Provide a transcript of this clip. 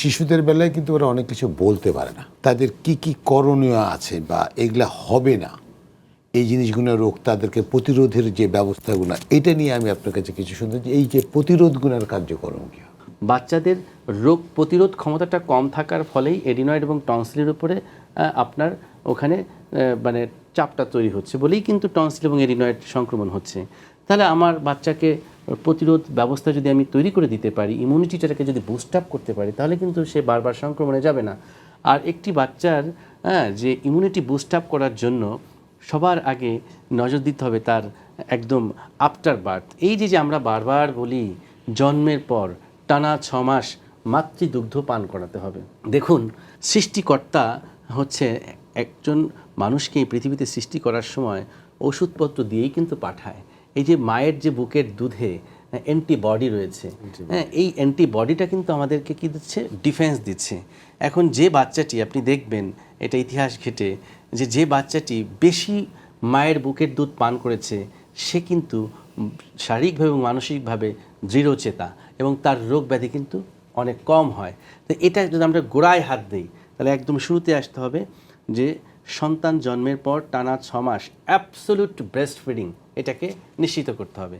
শিশুদের বেলায় কিন্তু ওরা অনেক কিছু বলতে পারে না। তাদের কি কি করণীয় আছে বা এগুলা হবে না, এই জিনিসগুলো রোগ, তাদেরকে প্রতিরোধের যে ব্যবস্থাগুলো, এটা নিয়ে আমি আপনার কাছে কিছু শুনতে। এই যে প্রতিরোধগুলোর কার্যক্রম কি? বাচ্চাদের রোগ প্রতিরোধ ক্ষমতাটা কম থাকার ফলেই এডিনয়েড এবং টনসিলের উপরে আপনার ওখানে মানে চাপটা তৈরি হচ্ছে বলেই কিন্তু টনসিল এবং এডিনয়েড সংক্রমণ হচ্ছে। তাহলে আমার বাচ্চাকে প্রতিরোধ ব্যবস্থা যদি আমি তৈরি করে দিতে পারি ইমিউনিটিটাকে যদি বুস্ট আপ করতে পারি, তাহলে কিন্তু সে বারবার সংক্রমণে যাবে না। আর একটি বাচ্চার হ্যাঁ যে ইমিউনিটি বুস্ট আপ করার জন্য সবার আগে নজর দিতে হবে তার একদম আফটার বার্থ এই যে যে আমরা বারবার বলি, জন্মের পর টানা ছ মাস মাতৃদুগ্ধ পান করাতে হবে। দেখুন, সৃষ্টিকর্তা হচ্ছে একজন মানুষকে পৃথিবীতে সৃষ্টি করার সময় ওষুধপত্র দিয়েই কিন্তু পাঠায়। এই যে মায়ের যে বুকের দুধে অ্যান্টিবডি রয়েছে হ্যাঁ এই অ্যান্টিবডিটা কিন্তু আমাদেরকে কি দিচ্ছে? ডিফেন্স দিচ্ছে। এখন যে বাচ্চাটি আপনি দেখবেন এটা ইতিহাস ঘেটে যে যে বাচ্চাটি বেশি মায়ের বুকের দুধ পান করেছে সে কিন্তু শারীরিকভাবে এবং মানসিকভাবে দৃঢ়চেতা এবং তার রোগ ব্যাধি কিন্তু অনেক কম হয়। তো এটা যদি আমরা গোড়ায় হাত দিই তাহলে একদম শুরুতে আসতে হবে যে সন্তান জন্মের পর টানা ছ মাস অ্যাবসোলুট ব্রেস্ট ফিডিং এটাকে নিশ্চিত করতে হবে।